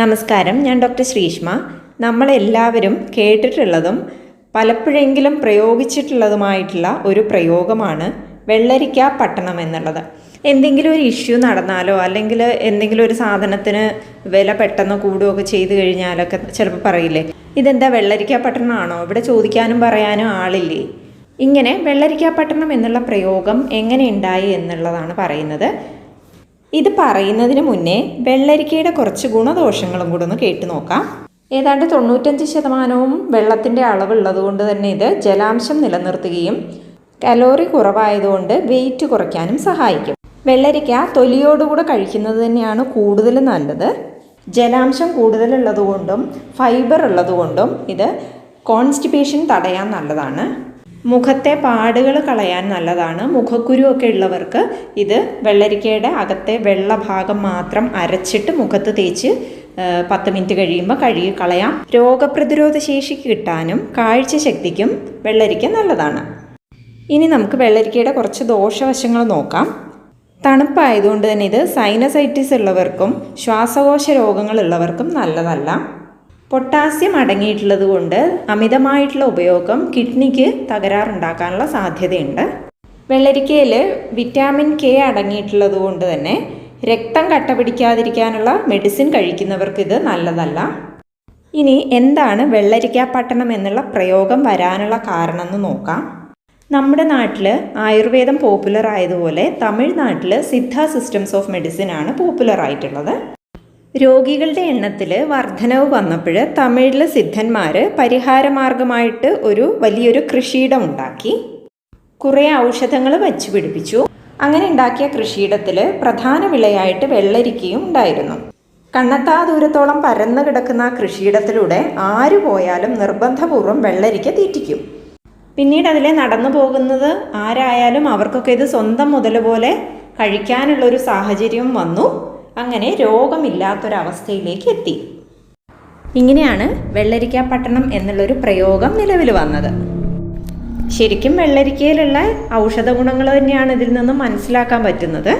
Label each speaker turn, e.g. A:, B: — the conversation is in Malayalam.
A: നമസ്കാരം ഞാൻ ഡോക്ടർ ശ്രീഷ്മ. നമ്മളെല്ലാവരും കേട്ടിട്ടുള്ളതും പലപ്പോഴെങ്കിലും പ്രയോഗിച്ചിട്ടുള്ളതുമായിട്ടുള്ള ഒരു പ്രയോഗമാണ് വെള്ളരിക്ക പട്ടണം എന്നുള്ളത്. എന്തെങ്കിലും ഒരു ഇഷ്യൂ നടന്നാലോ അല്ലെങ്കിൽ എന്തെങ്കിലും ഒരു സാധനത്തിന് വില പെട്ടെന്ന് കൂടുകയൊക്കെ ചെയ്തു കഴിഞ്ഞാലൊക്കെ ചിലപ്പോൾ പറയില്ലേ ഇതെന്താ വെള്ളരിക്ക പട്ടണമാണോ? ഇവിടെ ചോദിക്കാനും പറയാനും ആളില്ലേ? ഇങ്ങനെ വെള്ളരിക്ക പട്ടണം എന്നുള്ള പ്രയോഗം എങ്ങനെ ഉണ്ടായി എന്നുള്ളതാണ് പറയുന്നത്. ഇത് പറയുന്നതിന് മുന്നേ വെള്ളരിക്കയുടെ കുറച്ച് ഗുണദോഷങ്ങളും കൂടെ ഒന്ന് കേട്ടു നോക്കാം. ഏതാണ്ട് തൊണ്ണൂറ്റഞ്ച് ശതമാനവും വെള്ളത്തിന്റെ അളവുള്ളത് കൊണ്ട് തന്നെ ഇത് ജലാംശം നിലനിർത്തുകയും കലോറി കുറവായതുകൊണ്ട് വെയിറ്റ് കുറയ്ക്കാനും സഹായിക്കും. വെള്ളരിക്ക തൊലിയോടുകൂടെ കഴിക്കുന്നത് തന്നെയാണ് കൂടുതൽ നല്ലത്. ജലാംശം കൂടുതലുള്ളതുകൊണ്ടും ഫൈബർ ഉള്ളതുകൊണ്ടും ഇത് കോൺസ്റ്റിപ്പേഷൻ തടയാൻ നല്ലതാണ്. മുഖത്തെ പാടുകൾ കളയാൻ നല്ലതാണ്. മുഖക്കുരു ഒക്കെ ഉള്ളവർക്ക് ഇത് വെള്ളരിക്കയുടെ അകത്തെ വെള്ള ഭാഗം മാത്രം അരച്ചിട്ട് മുഖത്ത് തേച്ച് പത്ത് മിനിറ്റ് കഴിയുമ്പോൾ കഴുകി കളയാം. രോഗപ്രതിരോധ ശേഷി കിട്ടാനും കാഴ്ച ശക്തിക്കും വെള്ളരിക്ക നല്ലതാണ്. ഇനി നമുക്ക് വെള്ളരിക്കയുടെ കുറച്ച് ദോഷവശങ്ങൾ നോക്കാം. തണുപ്പായതുകൊണ്ട് തന്നെ ഇത് സൈനസൈറ്റിസ് ഉള്ളവർക്കും ശ്വാസകോശ രോഗങ്ങളുള്ളവർക്കും നല്ലതല്ല. പൊട്ടാസ്യം അടങ്ങിയിട്ടുള്ളത് കൊണ്ട് അമിതമായിട്ടുള്ള ഉപയോഗം കിഡ്നിക്ക് തകരാറുണ്ടാക്കാനുള്ള സാധ്യതയുണ്ട്. വെള്ളരിക്കയിൽ വിറ്റാമിൻ കെ അടങ്ങിയിട്ടുള്ളത് കൊണ്ട് തന്നെ രക്തം കട്ട പിടിക്കാതിരിക്കാനുള്ള മെഡിസിൻ കഴിക്കുന്നവർക്ക് ഇത് നല്ലതല്ല. ഇനി എന്താണ് വെള്ളരിക്ക പട്ടണം എന്നുള്ള പ്രയോഗം വരാനുള്ള കാരണം എന്ന് നോക്കാം. നമ്മുടെ നാട്ടിൽ ആയുർവേദം പോപ്പുലർ ആയതുപോലെ തമിഴ്നാട്ടിൽ സിദ്ധ സിസ്റ്റംസ് ഓഫ് മെഡിസിൻ ആണ് പോപ്പുലർ ആയിട്ടുള്ളത് രോഗികളുടെ എണ്ണത്തിൽ വർധനവ് വന്നപ്പോൾ തമിഴിലെ സിദ്ധന്മാർ പരിഹാരമാർഗമായിട്ട് ഒരു വലിയൊരു കൃഷിയിടം ഉണ്ടാക്കി കുറേ ഔഷധങ്ങൾ വച്ചു പിടിപ്പിച്ചു. അങ്ങനെ ഉണ്ടാക്കിയ കൃഷിയിടത്തിൽ പ്രധാന വിളയായിട്ട് വെള്ളരിക്കയും ഉണ്ടായിരുന്നു. കണ്ണത്താ ദൂരത്തോളം പരന്നു കിടക്കുന്ന ആ കൃഷിയിടത്തിലൂടെ ആര് പോയാലും നിർബന്ധപൂർവം വെള്ളരിക്ക തീറ്റിക്കും. പിന്നീട് അതിലെ നടന്നു പോകുന്നത് ആരായാലും അവർക്കൊക്കെ ഇത് സ്വന്തം മുതൽ പോലെ കഴിക്കാനുള്ളൊരു സാഹചര്യം വന്നു. അങ്ങനെ രോഗമില്ലാത്തൊരവസ്ഥയിലേക്ക് എത്തി. ഇങ്ങനെയാണ് വെള്ളരിക്ക പട്ടണം എന്നുള്ളൊരു പ്രയോഗം നിലവിൽ വന്നത്. ശരിക്കും വെള്ളരിക്കയിലുള്ള ഔഷധ ഗുണങ്ങൾ തന്നെയാണ് ഇതിൽ നിന്നും മനസ്സിലാക്കാൻ പറ്റുന്നത്.